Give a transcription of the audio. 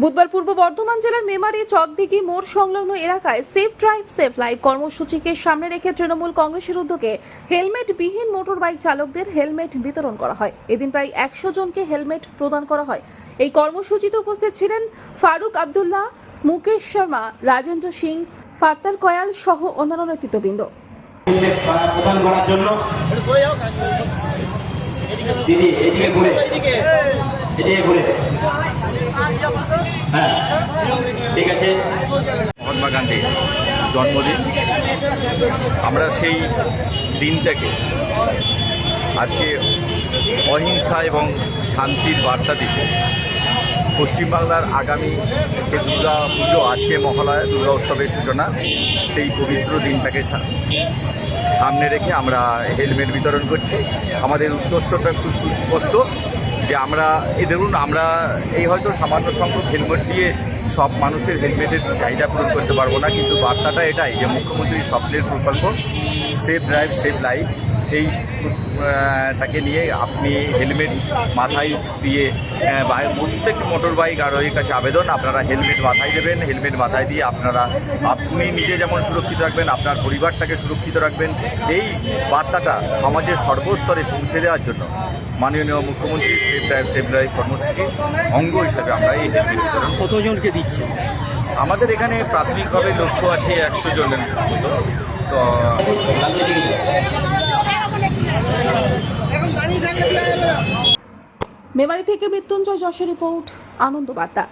বুধবার পূর্ব বর্ধমান জেলার মেমারি চকদিঘি মোড় সংলগ্ন এলাকায় সেফ ড্রাইভ সেফ লাইফ কর্মসূচিকে সামনে রেখে তৃণমূল কংগ্রেসের উদ্যোগে হেলমেট বিহীন মোটর বাইক চালকদের হেলমেট বিতরণ করা হয়। এদিন প্রায় একশো জনকে হেলমেট প্রদান করা হয়। এই কর্মসূচিতে উপস্থিত ছিলেন ফারুক আবদুল্লাহ মুকেশ শর্মা রাজেন্দ্র সিং ফাত্তার কয়াল সহ অন্যান্য নেতৃত্ববৃন্দ। হেলমেট প্রদান করার জন্য এদিকে ঘুরে। এদিকে ঘুরে। হ্যাঁ ঠিক আছে। মহাত্মা গান্ধীর জন্মদিন। আমরা সেই দিনটাকে আজকে অহিংসা এবং শান্তির বার্তা দিতে পশ্চিমবাংলার আগামী যে দুর্গা পুজো আজকে মহালয়া, দুর্গা উৎসবের সূচনা, সেই পবিত্র দিনটাকে সামনে রেখে আমরা হেলমেট বিতরণ করছি। আমাদের উদ্দেশ্যটা খুব সুস্পষ্ট। যে আমরা, এই ধরুন আমরা এই হয়তো সামান্য সংখ্যক হেলমেট দিয়ে সব মানুষের হেলমেটের চাহিদা পূরণ করতে পারব না, কিন্তু বার্তাটা এটাই যে মুখ্যমন্ত্রীর স্বপ্নের প্রকল্প সেফ ড্রাইভ সেফ লাইফ এই তাকে নিয়ে আপনি হেলমেট মাথায় দিয়ে প্রত্যেক মোটর বাইক আরোহীর কাছে আবেদন আপনারা হেলমেট মাথায় দেবেন হেলমেট মাথায় দিয়ে আপনারা আপনি নিজে যেমন সুরক্ষিত রাখবেন আপনার পরিবারটাকে সুরক্ষিত রাখবেন। এই বার্তাটা সমাজের সর্বস্তরে পৌঁছে দেওয়ার জন্য মাননীয় মুখ্যমন্ত্রী সেফ ড্রাইভ সেফ ড্রাইভ কর্মসূচির অঙ্গ হিসাবে আমরা এই হেলমেট বিতরণ কতজনকে দিচ্ছে আমাদের এখানে প্রাথমিকভাবে লক্ষ্য আছে একশো জনের মতো। তো। মেমারি থেকে মৃত্যুঞ্জয় যশের রিপোর্ট আনন্দ বার্তা